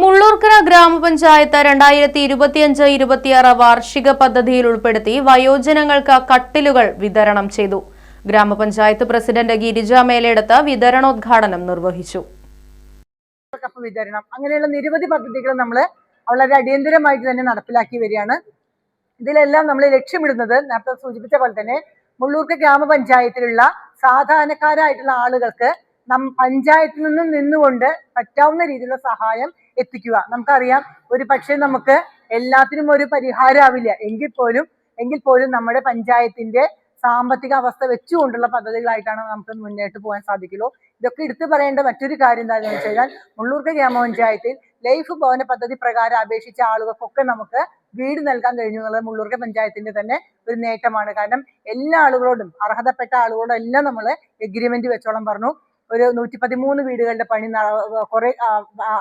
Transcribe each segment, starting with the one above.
Mullurkkara grama panchayat രണ്ടായിരത്തി ഇരുപത്തിയഞ്ച് ഇരുപത്തിയാറ് വാർഷിക പദ്ധതിയിൽ ഉൾപ്പെടുത്തി വയോജനങ്ങൾക്ക് കട്ടിലുകൾ വിതരണം ചെയ്തു. ഗ്രാമപഞ്ചായത്ത് പ്രസിഡന്റ് ഗിരിജ മേലെടുത്ത് വിതരണോദ്ഘാടനം നിർവഹിച്ചു. കപ്പ് വിതരണം. അങ്ങനെയുള്ള നിരവധി പദ്ധതികൾ നമ്മൾ വളരെ അടിയന്തരമായിട്ട് തന്നെ നടപ്പിലാക്കി വരികയാണ്. ഇതിലെല്ലാം നമ്മൾ ലക്ഷ്യമിടുന്നത് നേരത്തെ സൂചിപ്പിച്ച പോലെ തന്നെ മുള്ളൂർക്ക ഗ്രാമപഞ്ചായത്തിലുള്ള സാധാരണക്കാരായിട്ടുള്ള ആളുകൾക്ക് നം പഞ്ചായത്തിൽ നിന്നും നിന്നുകൊണ്ട് പറ്റാവുന്ന രീതിയിലുള്ള സഹായം എത്തിക്കുക. നമുക്കറിയാം ഒരു പക്ഷേ നമുക്ക് എല്ലാത്തിനും ഒരു പരിഹാരമാവില്ല എങ്കിൽ പോലും എങ്കിൽ പോലും നമ്മുടെ പഞ്ചായത്തിന്റെ സാമ്പത്തിക അവസ്ഥ വെച്ചുകൊണ്ടുള്ള പദ്ധതികളായിട്ടാണ് നമുക്ക് മുന്നോട്ട് പോകാൻ സാധിക്കുള്ളൂ. ഇതൊക്കെ എടുത്തു പറയേണ്ട മറ്റൊരു കാര്യം എന്താണെന്ന് വെച്ച് കഴിഞ്ഞാൽ മുള്ളൂർക്ക ഗ്രാമപഞ്ചായത്തിൽ ലൈഫ് ഭവന പദ്ധതി പ്രകാരം അപേക്ഷിച്ച ആളുകൾക്കൊക്കെ നമുക്ക് വീട് നൽകാൻ കഴിഞ്ഞു എന്നുള്ളത് മുള്ളൂർക്ക പഞ്ചായത്തിന്റെ തന്നെ ഒരു നേട്ടമാണ്. കാരണം എല്ലാ ആളുകളോടും അർഹതപ്പെട്ട ആളുകളോടും എല്ലാം നമ്മൾ എഗ്രിമെന്റ് വെച്ചോളം പറഞ്ഞു. ഒരു നൂറ്റി പതിമൂന്ന് വീടുകളുടെ പണി കുറെ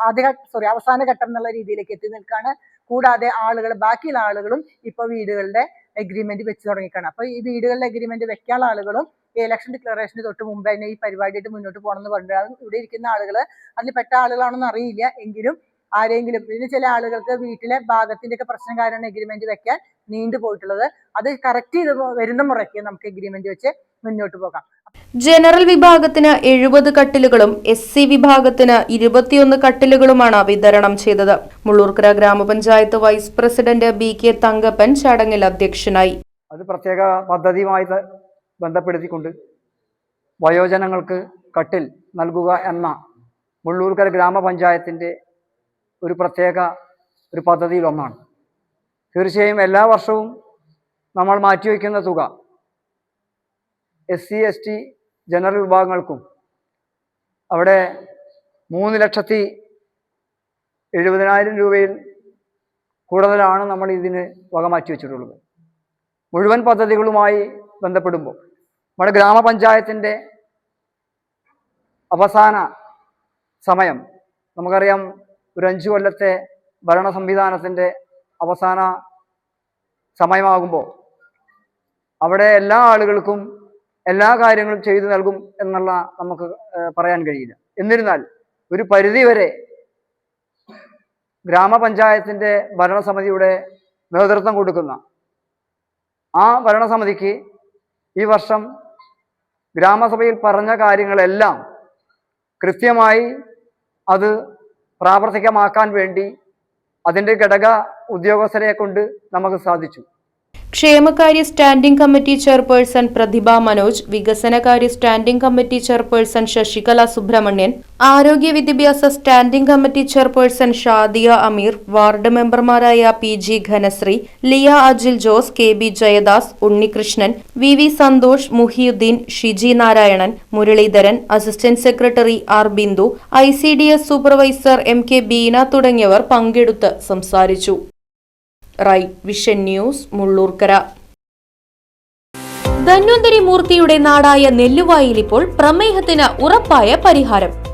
അധിക സോറി അവസാന ഘട്ടം എന്നുള്ള രീതിയിലേക്ക് എത്തി നിൽക്കുകയാണ് കൂടാതെ ആളുകൾ ബാക്കിയുള്ള ആളുകളും ഇപ്പൊ വീടുകളുടെ എഗ്രിമെന്റ് വെച്ച് തുടങ്ങിക്കാണ് അപ്പൊ ഈ വീടുകളുടെ എഗ്രിമെന്റ് വെക്കാനുള്ള ആളുകളും ഇലക്ഷൻ ഡിക്ലറേഷന് തൊട്ട് മുമ്പ് തന്നെ ഈ പരിപാടിയായിട്ട് മുന്നോട്ട് പോകണമെന്ന് പറഞ്ഞിട്ടാണ് ഇവിടെ ഇരിക്കുന്ന ആളുകൾ അതിൽ പെട്ട ആളുകളാണെന്ന് അറിയില്ല. എങ്കിലും ആരെങ്കിലും ഇതിന് ചില ആളുകൾക്ക് വീട്ടിലെ ഭാഗത്തിന്റെ ഒക്കെ പ്രശ്നം കാരണം എഗ്രിമെന്റ് വെക്കാൻ നീണ്ടു പോയിട്ടുള്ളത് അത് കറക്റ്റ് ചെയ്ത് വരുന്ന മുറയ്ക്ക് നമുക്ക് എഗ്രിമെന്റ് വെച്ച് മുന്നോട്ട് പോകാം. ജനറൽ വിഭാഗത്തിന് എഴുപത് കട്ടിലുകളും എസ് സി വിഭാഗത്തിന് ഇരുപത്തിയൊന്ന് കട്ടിലുകളുമാണ് വിതരണം ചെയ്തത്. Mullurkkara grama panchayat vice president B K Thankappan ചടങ്ങിൽ അധ്യക്ഷനായി. അത് പ്രത്യേക പദ്ധതിയുമായി ബന്ധപ്പെടുത്തിക്കൊണ്ട് വയോജനങ്ങൾക്ക് കട്ടിൽ നൽകുക എന്ന മുള്ളൂർക്കര ഗ്രാമപഞ്ചായത്തിന്റെ ഒരു പ്രത്യേക ഒരു പദ്ധതിയിലൊന്നാണ്. തീർച്ചയായും എല്ലാ വർഷവും നമ്മൾ മാറ്റിവെക്കുന്ന തുക S C S T general വിഭാഗങ്ങൾക്കും അവിടെ മൂന്ന് ലക്ഷത്തി എഴുപതിനായിരം രൂപയിൽ കൂടുതലാണ് നമ്മൾ ഇതിന് വക മാറ്റി വെച്ചിട്ടുള്ളത്. മുഴുവൻ പദ്ധതികളുമായി ബന്ധപ്പെടുമ്പോൾ നമ്മുടെ ഗ്രാമപഞ്ചായത്തിന്റെ അവസാന സമയം നമുക്കറിയാം ഒരു അഞ്ചു കൊല്ലത്തെ ഭരണ സംവിധാനത്തിന്റെ അവസാന സമയമാകുമ്പോൾ അവിടെ എല്ലാ ആളുകൾക്കും എല്ലാ കാര്യങ്ങളും ചെയ്തു നൽകും എന്നുള്ള നമുക്ക് പറയാൻ കഴിയില്ല. എന്നിരുന്നാൽ ഒരു പരിധിവരെ ഗ്രാമപഞ്ചായത്തിന്റെ ഭരണസമിതിയുടെ നേതൃത്വം കൊടുക്കുന്ന ആ ഭരണസമിതിക്ക് ഈ വർഷം ഗ്രാമസഭയിൽ പറഞ്ഞ കാര്യങ്ങളെല്ലാം കൃത്യമായി അത് പ്രാവർത്തികമാക്കാൻ വേണ്ടി അതിന്റെ ഘടക ഉദ്യോഗസ്ഥരെ കൊണ്ട് നമുക്ക് സാധിച്ചു. ക്ഷേമകാര്യ standing committee chairperson Prathibha Manoj വികസനകാര്യ standing committee chairperson Sasikala Subrahmanyan ആരോഗ്യ വിദ്യാഭ്യാസ standing committee chairperson Shadiya Ameer ward മെമ്പർമാരായ P G Ghanasree Liya Ajil Jose K B Jayadas Unnikrishnan V V Santhosh Muhiyudheen Shiji Narayanan Muraleedharan assistant secretary R Bindu I C D S supervisor M K Beena തുടങ്ങിയവർ പങ്കെടുത്ത് സംസാരിച്ചു. Right Vision News Mullurkkara. Dhanvantari മൂർത്തിയുടെ നാടായ നെല്ലുവായിൽ ഇപ്പോൾ പ്രമേഹത്തിന് ഉറപ്പായ പരിഹാരം.